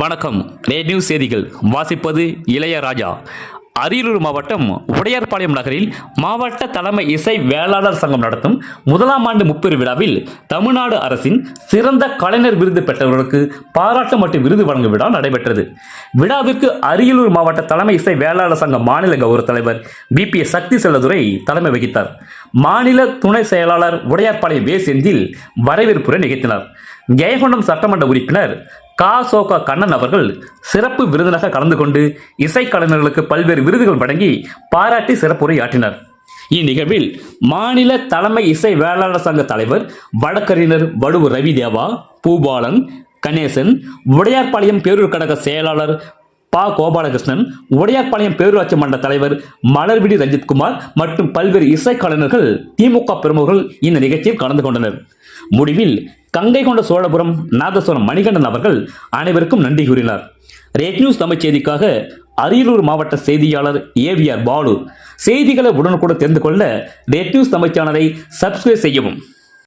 வணக்கம். Rate news செய்திகள். வாசிப்பது இளையராஜா அரியலூர் மாவட்டம் உடையார்பாளையம் நகரில் மாவட்ட தலைமை இசை வேளாளர் சங்கம் நடத்தும் முதலாம் ஆண்டு முப்பெரு விழாவில் தமிழ்நாடு அரசின் சிறந்த கலைஞர் விருது பெற்றவர்களுக்கு பாராட்டு மற்றும் விருது வழங்கும் விழா நடைபெற்றது. விழாவிற்கு அரியலூர் மாவட்ட தலைமை இசை வேளாளர் சங்க மாநில கௌரவ தலைவர் பி பி சக்தி செல்லதுரை தலைமை வகித்தார். மாநில துணை செயலாளர் உடையார்பாளையம் வே செந்தில் வரவேற்புரை நிகழ்த்தினார். ஜெயகொண்டம் சட்டமன்ற உறுப்பினர் கா. சோகா கண்ணன் அவர்கள் சிறப்பு விருந்தினராக கலந்து கொண்டு இசைக்கலைஞர்களுக்கு பல்வேறு விருதுகள் வழங்கி பாராட்டி சிறப்புரை ஆற்றினார். இந்நிகழ்வில் மாநில தலைமை இசை வேளாளர் சங்க தலைவர் வழக்கறிஞர் வடுவு ரவி தேவா பூபாலன் கணேசன் உடையார்பாளையம் பேரூர் கழக செயலாளர் பா. கோபாலகிருஷ்ணன் உடையார்பாளையம் பேரூராட்சி மன்ற தலைவர் மலர்விடி ரஞ்சித்குமார் மற்றும் பல்வேறு இசைக்கலைஞர்கள் திமுக பிரமுகர்கள் இந்த நிகழ்ச்சியில் கலந்து கொண்டனர். முடிவில் கங்கை கொண்ட சோழபுரம் நாதஸ்வரம் மணிகண்டன் அவர்கள் அனைவருக்கும் நன்றி கூறினார். ரேட் நியூஸ் தமிழ் செய்திக்காக அரியலூர் மாவட்ட செய்தியாளர் ஏவிஆர் பாலு. செய்திகளை உடனுக்குடன் தெரிந்து கொள்ள ரேட் நியூஸ் தமிழ் சேனலை சப்ஸ்கிரைப் செய்யவும்.